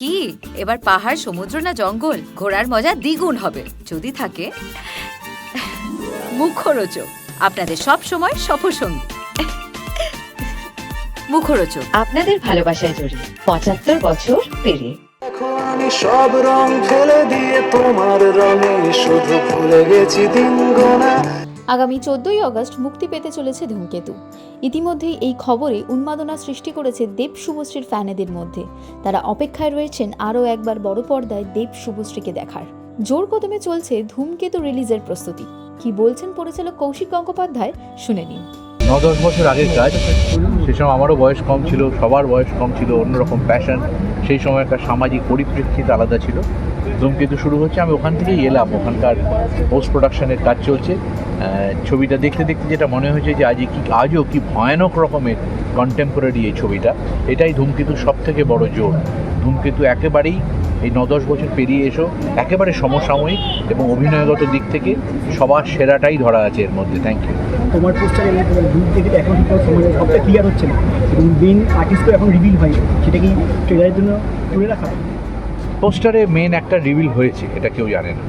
কি? এবার পাহাড় সমুদ্র না জঙ্গল? ঘোরার মজা দ্বিগুণ হবে। যদি থাকে মুখরোচক। আপনাদের সব সময় সফরসঙ্গী। মুখরোচক। আপনাদের ভালোবাসায় জড়িয়ে পঁচাত্তর বছর পেরিয়ে। এখন আমি সব রং ফেলে দিয়ে তোমার রঙে শুধু ভুলে গেছি দিন গোনা আগামী চোদ্দই অগস্ট মুক্তি পেতে চলেছে ধূমকেতু। ইতিমধ্যেই এই খবরে উন্মাদনা সৃষ্টি করেছে দেব শুভশ্রীর ফ্যানেদের মধ্যে। তারা অপেক্ষায় রয়েছেন আরও একবার বড় পর্দায় দেব শুভশ্রীকে দেখার। জোর কদমে চলছে ধূমকেতু রিলিজের প্রস্তুতি। কি বলছেন পরিচালক কৌশিক গঙ্গোপাধ্যায়, শুনে নিন। ন দশ বছর আগের কাজ, সে সময় আমারও বয়স কম ছিল, সবার বয়স কম ছিল, অন্যরকম প্যাশন সেই সময় একটা সামাজিক পরিপ্রেক্ষিত আলাদা ছিল। ধূমকেতু শুরু হচ্ছে, আমি ওখান থেকেই এলাম। ওখানকার পোস্ট প্রোডাকশনের কাজ চলছে। ছবিটা দেখতে দেখতে যেটা মনে হয়েছে যে আজকে কি আজও কি ভয়ানক রকমের কন্টেম্পোরারি এই ছবিটা। এটাই ধূমকেতুর সব থেকে বড় জোর। ধূমকেতু একেবারেই এই ন দশ বছর পেরিয়ে এসো একেবারে সমসাময়িক এবং অভিনয়গত দিক থেকে সবার সেরাটাই ধরা আছে এর মধ্যে। থ্যাংক ইউ তোমার পোস্টারে দূর থেকে এখন সমাজে সবটা ক্লিয়ার হচ্ছে না। এবং মেন আর্টিস্টও এখন রিভিল হয়নি। সেটা কি ট্রেলারের জন্য তুলে রাখা? পোস্টারে মেন একটা রিভিল হয়েছে এটা কেউ জানে না।